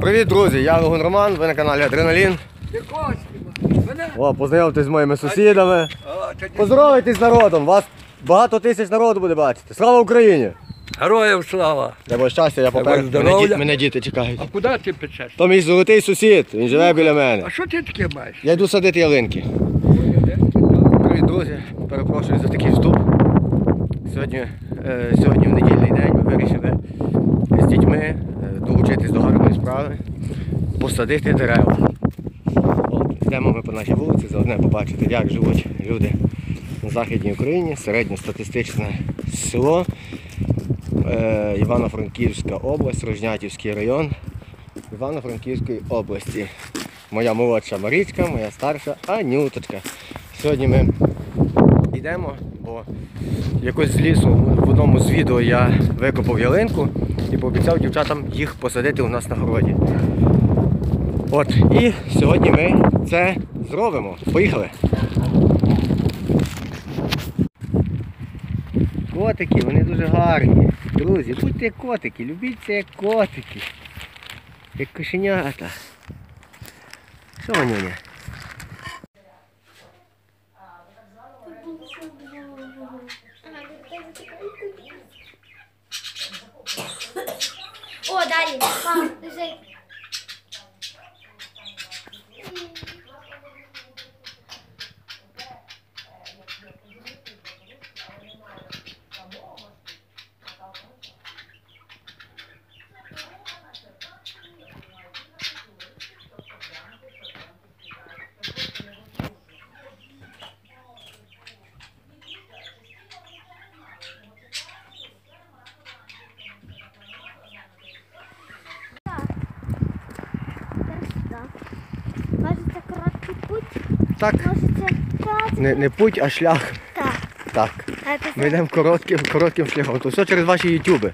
Привіт, друзі! Я Логун Роман, ви на каналі Адреналін. О, познайомтесь з моїми сусідами. Поздоровайтесь з народом, вас багато тисяч народу буде бачити. Слава Україні! Героям слава! Дай щастя, я попереду. Мене, мене діти чекають. А куди ти печеш? То мій золотий сусід, він живе біля мене. А що ти таке маєш? Я йду садити ялинки. Привіт, друзі! Перепрошую за такий вступ. Сьогодні, е, сьогодні в недільний день ми вирішили з дітьми е, долучитись до гарної справи, посадити дерева. Йдемо ми по нашій вулиці, заодне побачити, як живуть люди на Західній Україні, середньостатистичне село, е, Івано-Франківська область, Рожнятівський район Івано-Франківської області. Моя молодша Марічка, моя старша Анюточка. Сьогодні ми йдемо, бо якось з лісу в одному з відео я викопав ялинку і пообіцяв дівчатам їх посадити у нас на городі. От, і сьогодні ми це зробимо. Поїхали! Котики, вони дуже гарні. Друзі, будьте як котики, любіть як котики. Як кошенята. Що, Ванюня? Так, Може це п'ять? не, не путь, а шлях. Так. Так. А це Ми йдемо коротким, коротким шляхом. То все через ваші ютюби.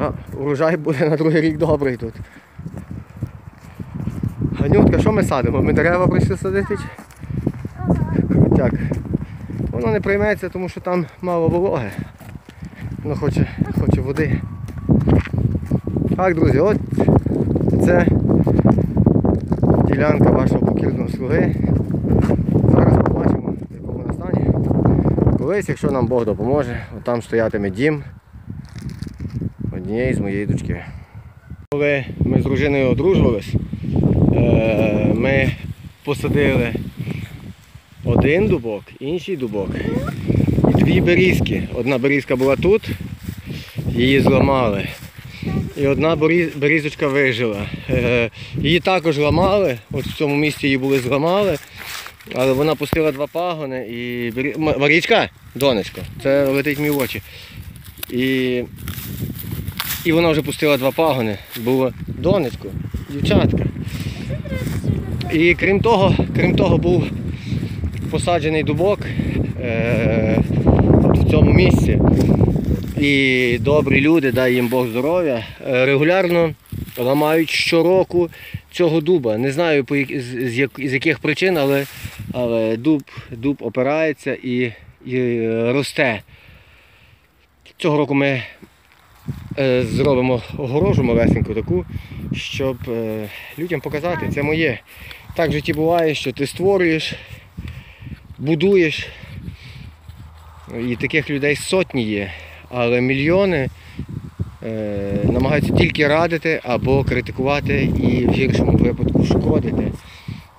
А, урожай буде на другий рік добрий тут. Ганютка, що ми садимо? Ми дерева прийшли садити? чи? Крутяк. Воно не прийметься, тому що там мало вологи. Воно хоче, хоче води. Так, друзі, от це ділянка вашого покірного слуги. Зараз побачимо, в якому вона стані. Колись, якщо нам Бог допоможе, от там стоятиме дім однієї з моєї дочки. Коли ми з дружиною одружувались, е, ми посадили один дубок, інший дубок дві берізки. Одна берізка була тут, її зламали. І одна берізочка вижила. Е, Її також ламали, от в цьому місці її були зламали, але вона пустила два пагони і. Марічка, донечко, це летить мій в очі. І... і вона вже пустила два пагони. Було донечко, дівчатка. І крім того, крім того, був посаджений дубок е... от в цьому місці. І добрі люди, дай їм Бог здоров'я, е, регулярно ламають щороку цього дуба. Не знаю з, з як- з яких причин, але, але дуб, дуб опирається і, і е, росте. Цього року ми е, зробимо огорожу малесеньку таку, щоб людям показати, це моє. Так в житті буває, що ти створюєш, будуєш. І таких людей сотні є, але мільйони е, намагаються тільки радити або критикувати і в гіршому випадку шкодити.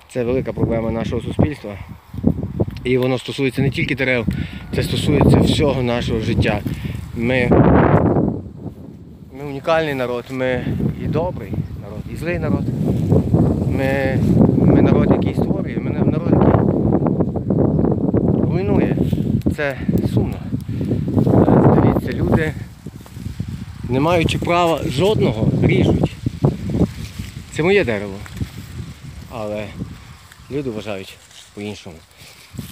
Це велика проблема нашого суспільства. І воно стосується не тільки дерев, це стосується всього нашого життя. Ми, ми унікальний народ, ми і добрий народ, і злий народ. Ми, ми народ, який створює, ми народ, який руйнує. Це сумно. Е, Дивіться, люди, не маючи права жодного, ріжуть. Це моє дерево. Але люди вважають по-іншому.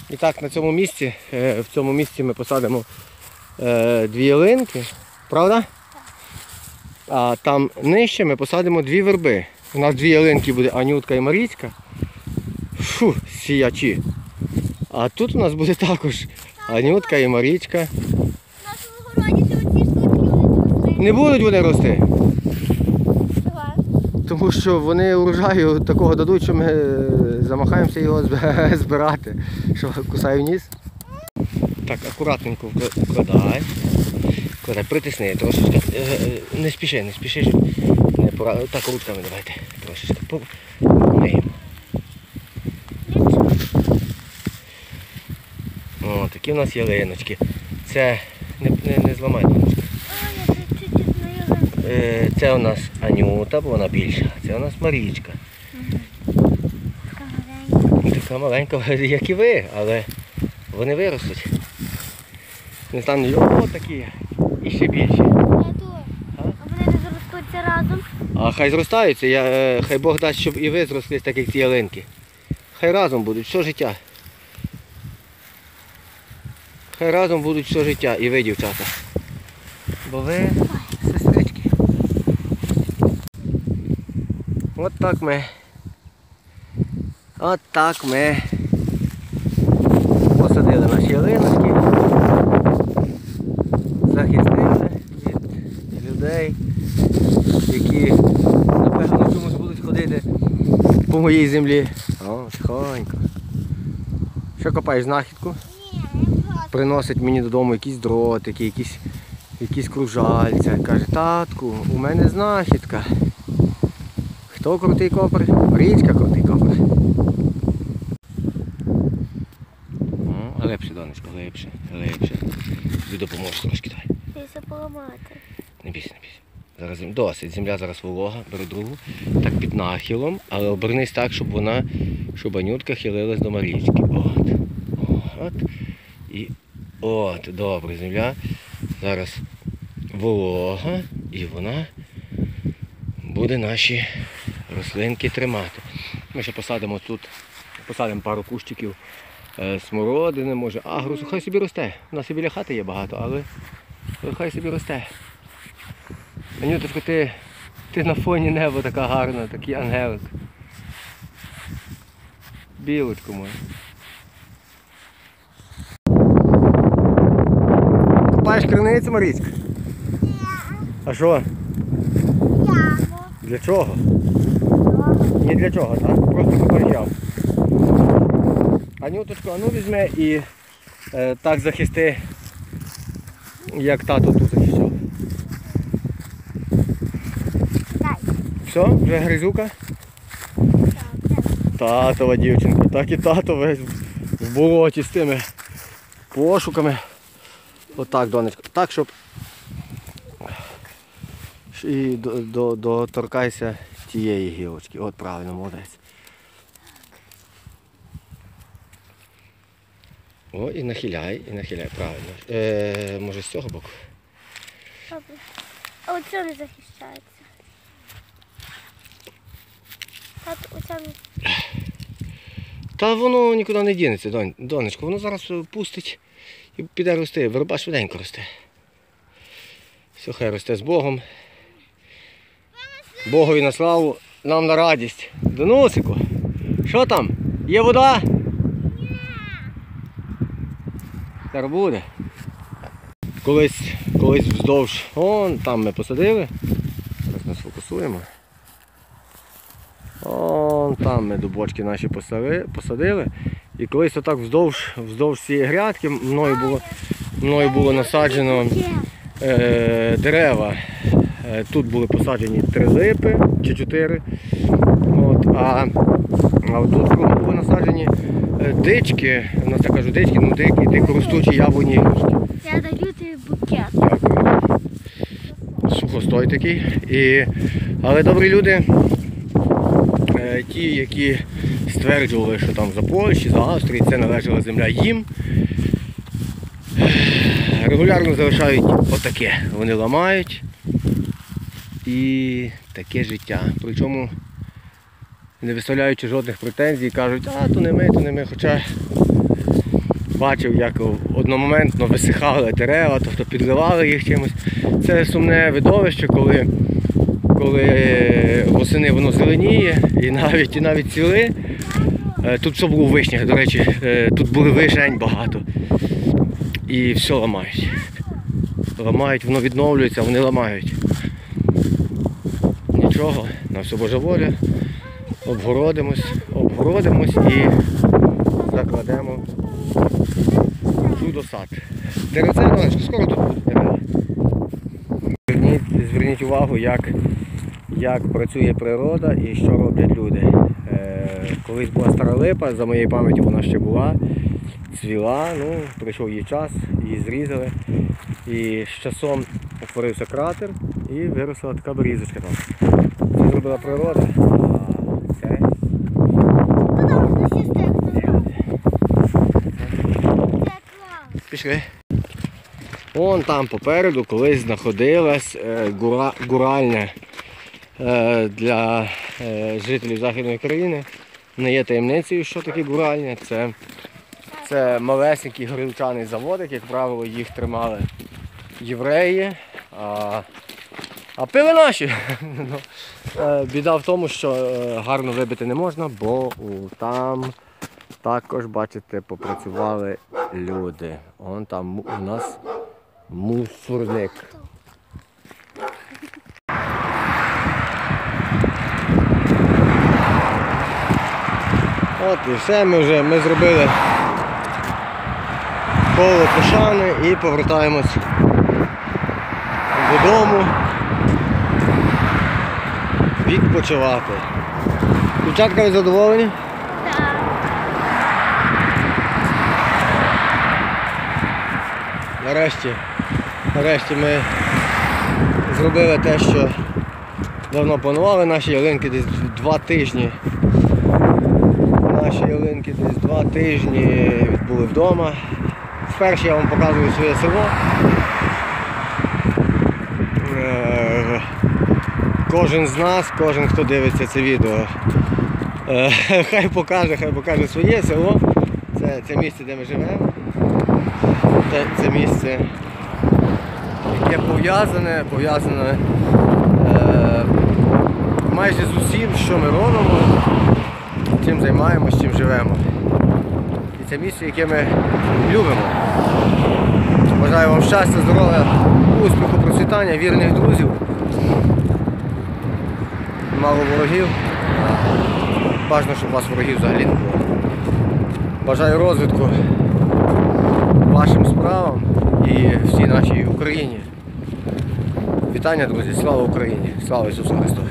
І так, на цьому місці, е, в цьому місці ми посадимо е, дві ялинки, правда? А там нижче ми посадимо дві верби. У нас дві ялинки буде Анютка і Марічка. Фу, сіячі. А тут у нас буде також Анютка і Марічка. В нашому городі ти оці штуки будуть. Не будуть вони рости, тому що вони урожаю такого дадуть, що ми е, замахаємося його збирати. Що кусаю ніс. Так, акуратненько вкладай. Вкладай, притисни трошечки. Е, е, Не спіши, не спіши, щоб не пора. Так, ручками давайте. Трошечки. Помиємо. О, такі в нас ялиночки. Це не, не, не зламай донечко. А, я тут чуть-чуть знайома. Е, Це у нас Анюта, бо вона більша. Це у нас Марічка. Така маленька. Як і ви, але вони виростуть. Не знаю, о, такі. І ще більші. А? Вони не зростуться разом. А хай зростаються, я, е, хай Бог дасть, щоб і ви зрослись, так як ці ялинки. Хай разом будуть все життя. Хай разом будуть все життя і ви, дівчата. Бо ви сестрички. От так ми. От так ми посадили наші ялиночки. Захистили від людей які напевно чомусь будуть ходити по моїй землі. О, тихонько. Що копаєш знахідку? Приносить мені додому якісь дротики, якісь, якісь кружальця. Каже, татку, у мене знахідка. Хто крутий копер? Річка крутий копер. О, глибше, донечко, глибше, глибше. Тобі допоможу трошки дай. Бійся поламати. Не бійся, не бійся. Зараз досить. Земля зараз волога, бери другу. Так під нахилом, але обернись так, щоб вона, щоб анютка хилилась до Марічки. От. От. І от, добре, земля. Зараз волога і вона буде наші рослинки тримати. Ми ще посадимо тут, посадимо пару кущиків е, смородини, може, агрусу. Хай собі росте. У нас і біля хати є багато, але хай собі росте. Анюточко, ти, ти на фоні неба така гарна, такий ангелик. Білочко моя. Копаєш криницю, Марічка? А що? Ямо. Для чого? Ні для чого, так? Просто копаєш яму. Анюточко, а ну візьми і е, так захисти, як тато тут захищав. Дай. Все, вже гризука? Татова дівчинка, так і тато весь в болоті з тими пошуками. Отак, донечко. Так, щоб і до, до, доторкайся тієї гілочки. От правильно, молодець. О, і нахиляй, і нахиляй, правильно. Е, може з цього боку? Добре. А оце не захищається. Тато, оце не Та воно нікуди не дінеться, донечко, воно зараз пустить піде рости. Верба швиденько росте. Все хай росте з Богом. Богові на славу, нам на радість. Доносику, що там? Є вода? Зараз буде. Колись, колись вздовж. Он там ми посадили. Зараз ми сфокусуємо. Он там ми дубочки наші посадили. І колись отак вздовж, вздовж цієї грядки мною було, мною було насаджено е, дерева. Е, Тут були посаджені три липи чи чотири. От, а, а тут були насаджені е, дички, у нас так кажуть, дички, ну дикі, дикоростучі яблуні. ігрушки. Я даю тобі букет. Дякую. Сухостой такий. І, але добрі люди, е, ті, які стверджували, що там за Польщі, за Австрії це належала земля їм, регулярно залишають отаке. Вони ламають і таке життя. Причому не виставляючи жодних претензій, кажуть, а то не ми, то не ми. Хоча бачив, як одномоментно висихали дерева, тобто підливали їх чимось. Це сумне видовище, коли, коли восени воно зеленіє і навіть, і навіть цвіли, Е, Тут все було у вишнях, до речі, е, тут були вишень багато. І все ламають. Ламають, воно відновлюється, вони ламають. Нічого, на все Божа воля. Обгородимось, обгородимось і закладемо чудо-сад. Іваночко, скоро тут буде дерева. Зверніть увагу, як, як працює природа і що роблять люди. Е, колись була стара липа, за моєю пам'яті вона ще була, цвіла, ну, прийшов її час, її зрізали. І з часом утворився кратер і виросла така берізочка там. Це зробила природа, це. Пішли. Вон там попереду колись знаходилась е, гура, гуральня для е, жителів Західної країни. Не є таємницею, що таке гуральня. Це, це малесенький горілчаний заводик, як правило, їх тримали євреї. А, а пили наші. Ну, е, Біда в тому, що е, гарно вибити не можна, бо там також, бачите, попрацювали люди. Вон там у нас мусорник. От і все, ми вже ми зробили коло пошани і повертаємось додому відпочивати. Дівчатка, ви задоволені? Нарешті, нарешті ми зробили те, що давно планували. Наші ялинки десь два тижні. Наші десь два тижні відбули вдома. Спершу я вам показую своє село. Е, Кожен з нас, кожен хто дивиться це відео, е, хай покаже, хай покаже своє село. Це, це місце, де ми живемо. Це, це місце, яке пов'язане, пов'язане е, майже з усім, що ми робимо, чим займаємося, чим живемо. І це місце, яке ми любимо. Бажаю вам щастя, здоров'я, успіху, процвітання, вірних друзів. Мало ворогів. Бажано, щоб у вас ворогів взагалі не було. Бажаю розвитку вашим справам і всій нашій Україні. Вітання, друзі! Слава Україні! Слава Ісусу Христу!